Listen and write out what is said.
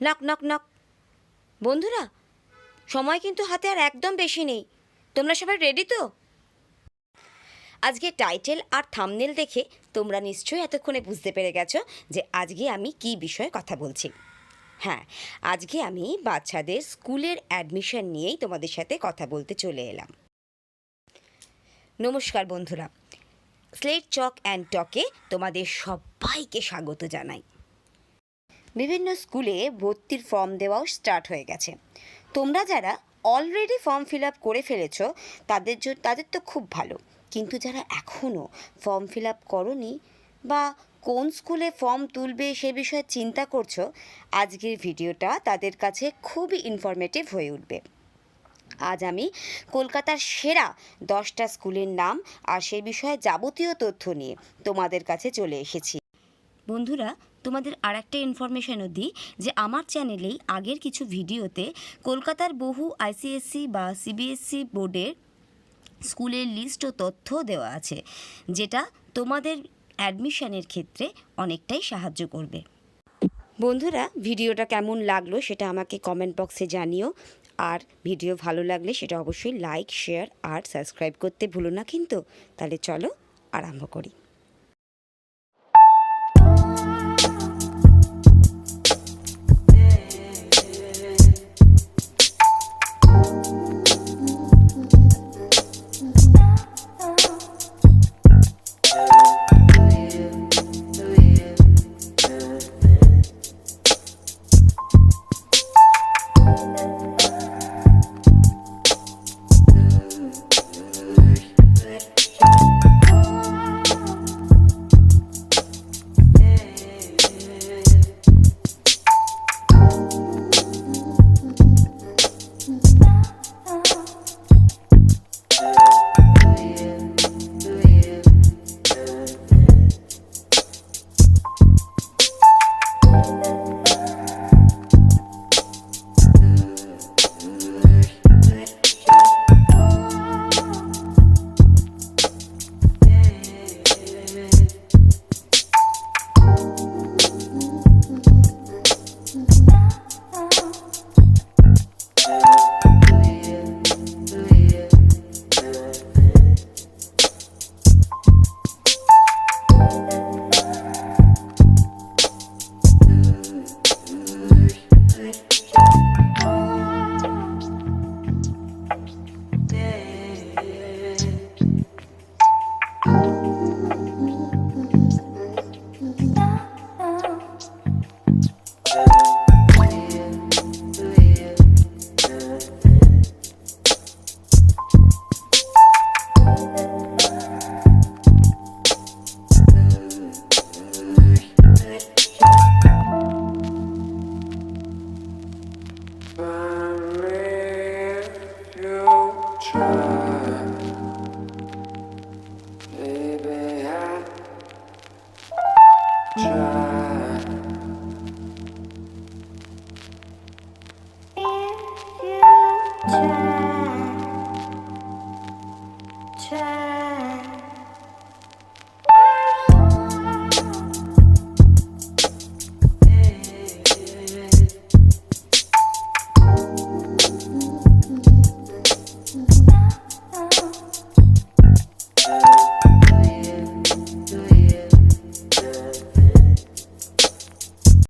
Knock knock knock. বন্ধুরা, সময় কিন্তু হাতে আর একদম বেশি নেই। তোমরা সবাই রেডি তো? আজকে টাইটেল আর থামনেল দেখে তোমরা নিশ্চয়ই এতক্ষণে বুঝতে পেরে গেছো যে আজকে আমি কি বিষয়ে কথা বলছি। হ্যাঁ আজকে আমি বাচ্চাদের স্কুলের অ্যাডমিশন নিয়েই তোমাদের সাথে কথা বলতে চলে এলাম। নমস্কার বন্ধুরা স্লেট চক অ্যান্ড টকে তোমাদের সবাইকে স্বাগত জানাই। বিভিন্ন স্কুলে ভর্তির ফর্ম দেওয়াও স্টার্ট হয়ে গেছে। তোমরা যারা অলরেডি ফর্ম ফিল আপ করে ফেলেছ, তাদের জন্য তাদের তো খুব ভালো। কিন্তু যারা এখনও ফর্ম ফিল আপ করনি বা কোন স্কুলে ফর্ম তুলবে সে বিষয়ে চিন্তা করছ, আজকের ভিডিওটা তাদের কাছে খুবই ইনফরমেটিভ হয়ে উঠবে। আজ আমি কলকাতার সেরা দশটা স্কুলের নাম আর সে বিষয়ে যাবতীয় তথ্য নিয়ে তোমাদের কাছে চলে এসেছি। বন্ধুরা তোমাদের আর একটা ইনফরমেশনও দিই যে আমার চ্যানেলেই আগের কিছু ভিডিওতে কলকাতার বহু আইসিএসসি বা সিবিএসসি বোর্ডের স্কুলের লিস্ট ও তথ্য দেওয়া আছে, যেটা তোমাদের অ্যাডমিশনের ক্ষেত্রে অনেকটাই সাহায্য করবে। বন্ধুরা, ভিডিওটা কেমন লাগল সেটা আমাকে কমেন্ট বক্সে জানিও, আর ভিডিও ভালো লাগলে সেটা অবশ্যই লাইক শেয়ার আর সাবস্ক্রাইব করতে ভুলো না কিন্তু। তাহলে চলো, আরম্ভ করি। try.